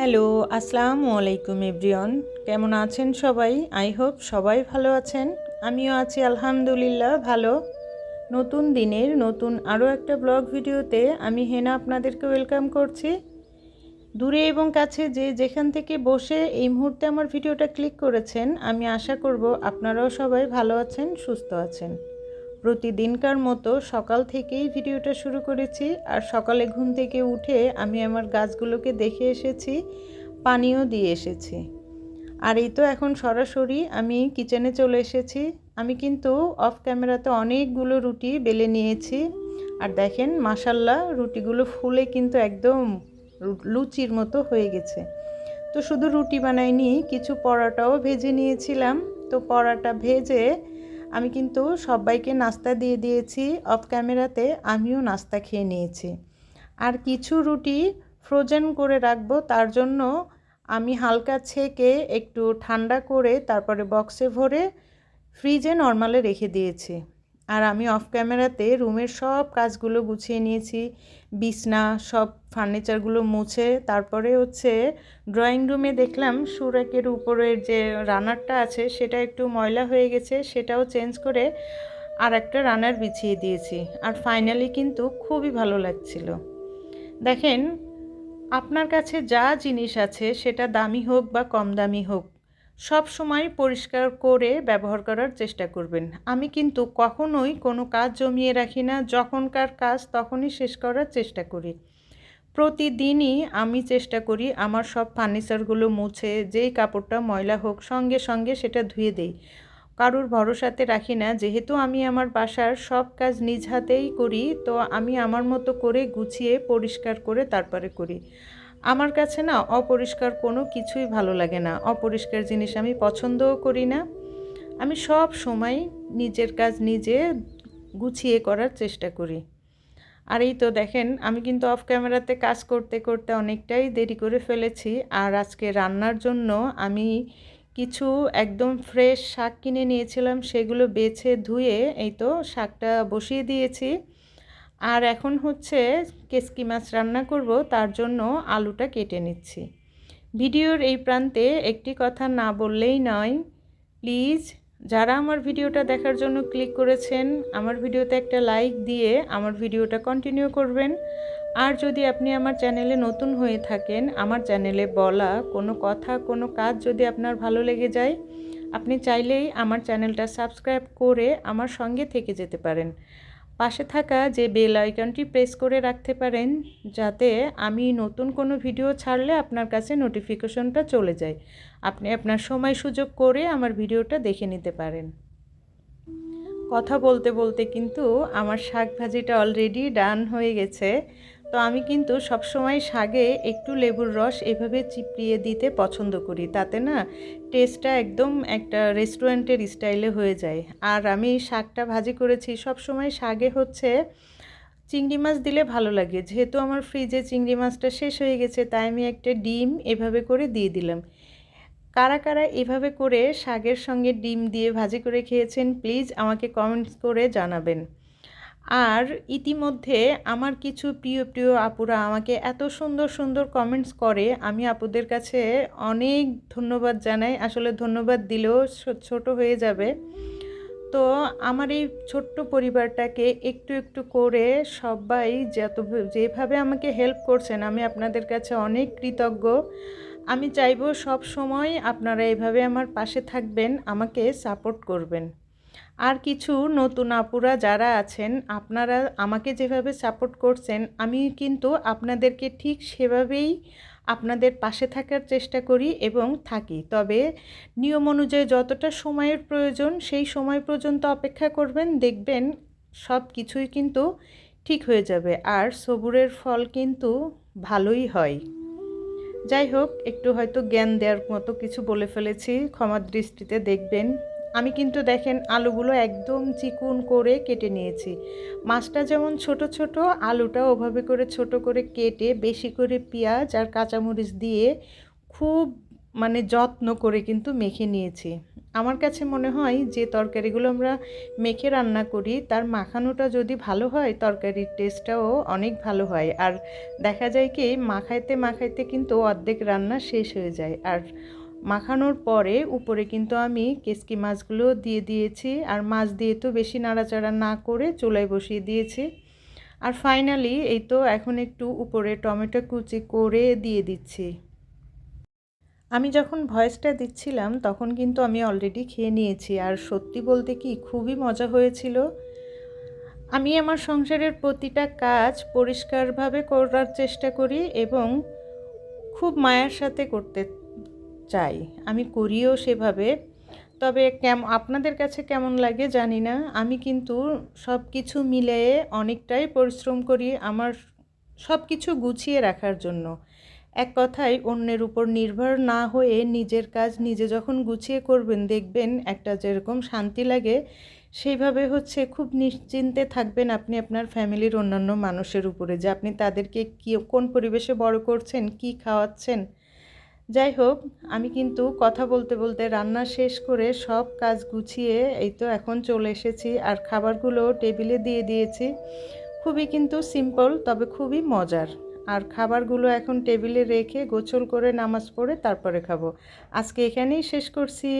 Hello, আসসালামু আলাইকুম everyone. কেমন আছেন সবাই? আই হোপ সবাই ভালো আছেন। আমিও আছি, আলহামদুলিল্লাহ, ভালো। নতুন দিনের, নতুন আরও একটা ব্লগ ভিডিওতে আমি হেনা আপনাদেরকে ওয়েলকাম করছি। দূরে এবং কাছে যে যেখান থেকে বসে এই মুহূর্তে আমার ভিডিওটা ক্লিক করেছেন, আমি আশা করব আপনারাও সবাই ভালো আছেন, সুস্থ আছেন। প্রতিদিনকার মতো সকাল থেকেই ভিডিওটা শুরু করেছি। আর সকালে ঘুম থেকে উঠে আমি আমার গাছগুলোকে দেখে এসেছি, পানিও দিয়ে এসেছি। আর এই তো এখন সরাসরি আমি কিচেনে চলে এসেছি। আমি কিন্তু অফ ক্যামেরাতে অনেকগুলো রুটি বেলে নিয়েছি। আর দেখেন মাসাল্লাহ রুটিগুলো ফুলে কিন্তু একদম লুচির মতো হয়ে গেছে। তো শুধু রুটি বানাইনি, কিছু পরাটাও ভেজে নিয়েছিলাম। তো পরাটা ভেজে আমি কিন্তু সবাইকে নাস্তা দিয়ে দিয়েছি অফ ক্যামেরাতে আমিও নাস্তা খেয়ে নিয়েছি। আর কিছু রুটি ফ্রোজেন করে রাখব, তার জন্য আমি হালকা ছেঁকে একটু ঠান্ডা করে তারপরে বক্সে ভরে ফ্রিজে নর্মালে রেখে দিয়েছি। আর আমি অফ ক্যামেরাতে রুমের সব কাজগুলো গুছিয়ে নিয়েছি। বিছনা, সব ফার্নিচারগুলো মুছে, তারপরে হচ্ছে ড্রয়িং রুমে দেখলাম সুরাকের উপরের যে রানারটা আছে, সেটা একটু ময়লা হয়ে গেছে, সেটাও চেঞ্জ করে আর একটা রানার বিছিয়ে দিয়েছি। আর ফাইনালি কিন্তু খুবই ভালো লাগছিল। দেখেন, আপনার কাছে যা জিনিস আছে, সেটা দামি হোক বা কম দামি হোক সব সময় পরিষ্কার করে ব্যবহার করার চেষ্টা করবেন। আমি কিন্তু কখনোই কোনো কাজ জমিয়ে রাখি না, যখনকার কাজ তখনই শেষ করার চেষ্টা করি। প্রতিদিনই আমি চেষ্টা করি আমার সব ফার্নিচারগুলো মুছে, যেই কাপড়টা ময়লা হোক সঙ্গে সঙ্গে সেটা ধুয়ে দেই। কারুর ভরসাতে রাখি না, যেহেতু আমি আমার বাসার সব কাজ নিজ হাতেই করি, তো আমি আমার মতো করে গুছিয়ে পরিষ্কার করে তারপরে করি। আমার কাছে না অপরিষ্কার কোনো কিছুই ভালো লাগে না। অপরিষ্কার জিনিস আমি পছন্দও করি না। আমি সব সময় নিজের কাজ নিজে গুছিয়ে করার চেষ্টা করি। আর এই তো দেখেন, আমি কিন্তু অফ ক্যামেরাতে কাজ করতে করতে অনেকটাই দেরি করে ফেলেছি। আর আজকে রান্নার জন্য আমি কিছু একদম ফ্রেশ শাক কিনে নিয়েছিলাম, সেগুলো বেছে ধুয়ে এই তো শাকটা বসিয়ে দিয়েছি। আর এখন হচ্ছে কেসকি মাছ রান্না করব, তার জন্য আলুটা কেটে নিচ্ছি। ভিডিওর এই প্রান্তে একটি কথা না বললেই নয়, প্লিজ, যারা আমার ভিডিওটা দেখার জন্য ক্লিক করেছেন, আমার ভিডিওতে একটা লাইক দিয়ে আমার ভিডিওটা কন্টিনিউ করবেন। আর যদি আপনি আমার চ্যানেলে নতুন হয়ে থাকেন, আমার চ্যানেলে বলা কোনো কথা, কোনো কাজ যদি আপনার ভালো লেগে যায়, আপনি চাইলেই আমার চ্যানেলটা সাবস্ক্রাইব করে আমার সঙ্গে থেকে যেতে পারেন। পাশে থাকা যে বেল আইকনটি প্রেস করে রাখতে পারেন, যাতে আমি নতুন কোনো ভিডিও ছাড়লে আপনার কাছে নোটিফিকেশনটা চলে যায়। আপনি আপনার সময় সুযোগ করে আমার ভিডিওটা দেখে নিতে পারেন। কথা বলতে বলতে কিন্তু আমার শাক ভাজিটা অলরেডি ডান হয়ে গেছে। তো আমি কিন্তু সবসময় শাগে একটু লেবুর রস এভাবে চিপড়িয়ে দিতে পছন্দ করি। তাতে না টেস্টটা একদম একটা রেস্টুরেন্টের স্টাইলে হয়ে যায়। আর আমি শাকটা ভাজি করেছি, সবসময় শাগে হচ্ছে চিংড়ি মাছ দিলে ভালো লাগে। যেহেতু আমার ফ্রিজে চিংড়ি মাছটা শেষ হয়ে গেছে, তাই আমি একটা ডিম এভাবে করে দিয়ে দিলাম। কারা কারা এভাবে করে শাকের সঙ্গে ডিম দিয়ে ভাজি করে খেয়েছেন প্লিজ আমাকে কমেন্টস করে জানাবেন। আর ইতিমধ্যে আমার কিছু প্রিয় প্রিয় আপুরা আমাকে এত সুন্দর সুন্দর কমেন্টস করে, আমি আপুদের কাছে অনেক ধন্যবাদ জানাই। আসলে ধন্যবাদ দিলেও ছোট হয়ে যাবে। তো আমার এই ছোট্ট পরিবারটাকে একটু একটু করে সবাই যত, যেভাবে আমাকে হেল্প করছেন, আমি আপনাদের কাছে অনেক কৃতজ্ঞ। আমি চাইব সব সময় আপনারা এভাবে আমার পাশে থাকবেন, আমাকে সাপোর্ট করবেন। আর কিছু নতুন আপুরা যারা আছেন, আপনারা আমাকে যেভাবে সাপোর্ট করছেন, আমি কিন্তু আপনাদেরকে ঠিক সেভাবেই আপনাদের পাশে থাকার চেষ্টা করি এবং থাকি। তবে নিয়ম অনুযায়ী যতটা সময়ের প্রয়োজন, সেই সময় পর্যন্ত অপেক্ষা করবেন, দেখবেন সব কিছুই কিন্তু ঠিক হয়ে যাবে। আর সবুরের ফল কিন্তু ভালোই হয়। যাই হোক, একটু হয়তো জ্ঞান দেওয়ার মতো কিছু বলে ফেলেছি ক্ষমার দৃষ্টিতে দেখবেন। আমি কিন্তু দেখেন আলুগুলো একদম চিকুন করে কেটে নিয়েছি। মাছটা যেমন ছোট ছোট, আলুটা ওভাবে করে ছোট করে কেটে বেশি করে পেঁয়াজ আর কাঁচামরিচ দিয়ে খুব মানে যত্ন করে কিন্তু মেখে নিয়েছি। আমার কাছে মনে হয় যে তরকারিগুলো আমরা মেখে রান্না করি, তার মাখানোটা যদি ভালো হয়, তরকারির টেস্টটাও অনেক ভালো হয়। আর দেখা যায় কি, মাখাইতে মাখাইতে কিন্তু অর্ধেক রান্না শেষ হয়ে যায়। আর মাখানোর পরে উপরে কিন্তু আমি কেসকি মাছগুলো দিয়ে দিয়েছি। আর মাছ দিয়ে তো বেশি নাড়াচাড়া না করে চুলায় বসিয়ে দিয়েছি। আর ফাইনালি এই তো এখন একটু উপরে টমেটো কুচি করে দিয়ে দিচ্ছি। আমি যখন ভয়েসটা দিচ্ছিলাম তখন কিন্তু আমি অলরেডি খেয়ে নিয়েছি। আর সত্যি বলতে কি খুবই মজা হয়েছিল। আমি আমার সংসারের প্রতিটা কাজ পরিষ্কারভাবে করার চেষ্টা করি এবং খুব মায়ার সাথে করতে চাই, আমি করিও সেভাবে। তবে কেম, আপনাদের কাছে কেমন লাগে জানি না। আমি কিন্তু সব কিছু মিলিয়ে অনেকটাই পরিশ্রম করি আমার সব কিছু গুছিয়ে রাখার জন্য। এক কথায়, অন্যের উপর নির্ভর না হয়ে নিজের কাজ নিজে যখন গুছিয়ে করবেন, দেখবেন একটা যেরকম শান্তি লাগে, সেইভাবে হচ্ছে খুব নিশ্চিন্তে থাকবেন আপনি আপনার ফ্যামিলির অন্যান্য মানুষের উপরে যে আপনি তাদেরকে কী, কোন পরিবেশে বড় করছেন, কি খাওয়াচ্ছেন যাই হোক, আমি কিন্তু কথা বলতে বলতে রান্না শেষ করে সব কাজ গুছিয়ে এই তো এখন চলে এসেছি আর খাবারগুলো টেবিলে দিয়ে দিয়েছি। খুবই কিন্তু সিম্পল তবে খুবই মজার। আর খাবারগুলো এখন টেবিলে রেখে গোছল করে নামাজ পড়ে তারপরে খাব। আজকে এখানেই শেষ করছি।